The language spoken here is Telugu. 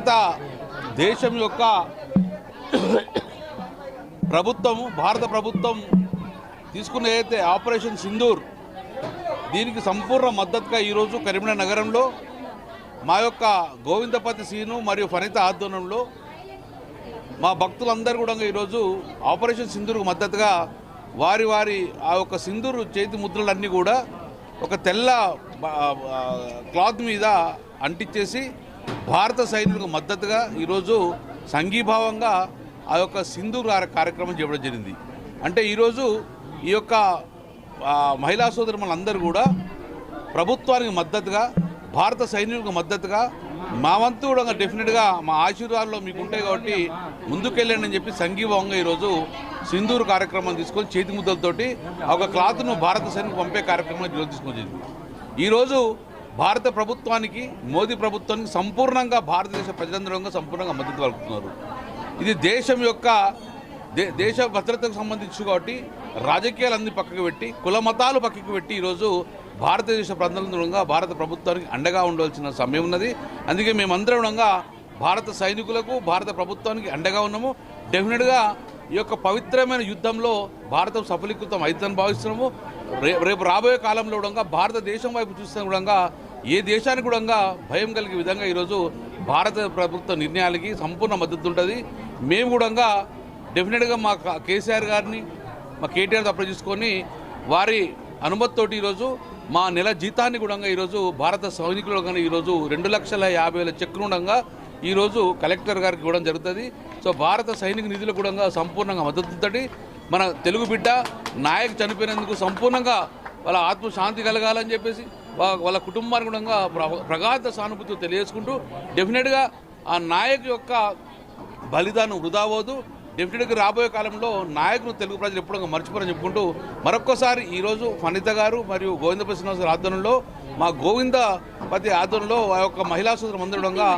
భారత దేశం యొక్క ప్రభుత్వము భారత ప్రభుత్వం తీసుకున్న ఏదైతే ఆపరేషన్ సింధూర్ దీనికి సంపూర్ణ మద్దతుగా ఈరోజు కరీంనగర్ నగరంలో మా యొక్క గోవిందపతి సీను మరియు ఫనిత ఆధ్వర్యంలో మా భక్తులందరూ కూడా ఈరోజు ఆపరేషన్ సింధూర్కు మద్దతుగా వారి వారి ఆ యొక్క సింధూరు చేతి ముద్రలన్నీ కూడా ఒక తెల్ల క్లాత్ మీద అంటించేసి భారత సైనికులకు మద్దతుగా ఈరోజు సంఘీభావంగా ఆ యొక్క సింధు కార్యక్రమం చేయడం జరిగింది. అంటే ఈరోజు ఈ యొక్క మహిళా సోదరులందరూ కూడా ప్రభుత్వానికి మద్దతుగా భారత సైనికులకు మద్దతుగా మా వంతు కూడా డెఫినెట్గా మా ఆశీర్వాదంలో మీకు ఉంటాయి కాబట్టి ముందుకెళ్ళండి అని చెప్పి సంఘీభావంగా ఈరోజు సింధూరు కార్యక్రమం తీసుకొని చేతి ముద్దలతోటి ఆ ఒక క్లాత్ను భారత సైనికు పంపే కార్యక్రమం ఈరోజు తీసుకొని ఈరోజు భారత ప్రభుత్వానికి మోదీ ప్రభుత్వానికి సంపూర్ణంగా భారతదేశ ప్రజలందరూ సంపూర్ణంగా మద్దతు పలుకుతున్నారు. ఇది దేశం యొక్క దే దేశ భద్రతకు సంబంధించి కాబట్టి రాజకీయాలన్నీ పక్కకు పెట్టి కుల మతాలు పక్కకు పెట్టి ఈరోజు భారతదేశ ప్రజలందరంగా భారత ప్రభుత్వానికి అండగా ఉండవలసిన సమయం ఉన్నది. అందుకే మేమందరం కూడా భారత సైనికులకు భారత ప్రభుత్వానికి అండగా ఉన్నాము. డెఫినెట్గా ఈ యొక్క పవిత్రమైన యుద్ధంలో భారతం సఫలీకృతం అవుతుందని భావిస్తున్నాము. రేపు రాబోయే కాలంలో కూడా భారతదేశం వైపు చూస్తే కూడా ఏ దేశానికి కూడా భయం కలిగే విధంగా ఈరోజు భారత ప్రభుత్వ నిర్ణయాలకి సంపూర్ణ మద్దతు ఉంటుంది. మేము కూడా డెఫినెట్గా మా కేసీఆర్ గారిని మా కేటీఆర్ తప్ప చేసుకొని వారి అనుమతితోటి ఈరోజు మా నెల జీతాన్ని కూడా ఈరోజు భారత సైనికులు కానీ ఈరోజు రెండు లక్షల యాభై వేల చెక్కులు ఉండగా ఈరోజు కలెక్టర్ గారికి ఇవ్వడం జరుగుతుంది. సో భారత సైనిక నిధులు కూడా సంపూర్ణంగా మద్దతుతోటి మన తెలుగు బిడ్డ నాయక్ చనిపోయినందుకు సంపూర్ణంగా వాళ్ళ ఆత్మశాంతి కలగాలని చెప్పేసి వాళ్ళ కుటుంబానికి కూడా ప్రగాఢ సానుభూతి తెలియజేసుకుంటూ డెఫినెట్గా ఆ నాయకు యొక్క బలిదానం వృధా అవ్వదు. డెఫినెట్గా రాబోయే కాలంలో నాయకులు తెలుగు ప్రజలు ఎప్పుడు మర్చిపోరని చెప్పుకుంటూ మరొక్కసారి ఈరోజు ఫణిత గారు మరియు గోవింద శ్రీనివాస ఆధ్వర్యంలో మా గోవింద పతి ఆధ్వర్యంలో ఆ యొక్క మహిళా సూత్రం మందిరంగా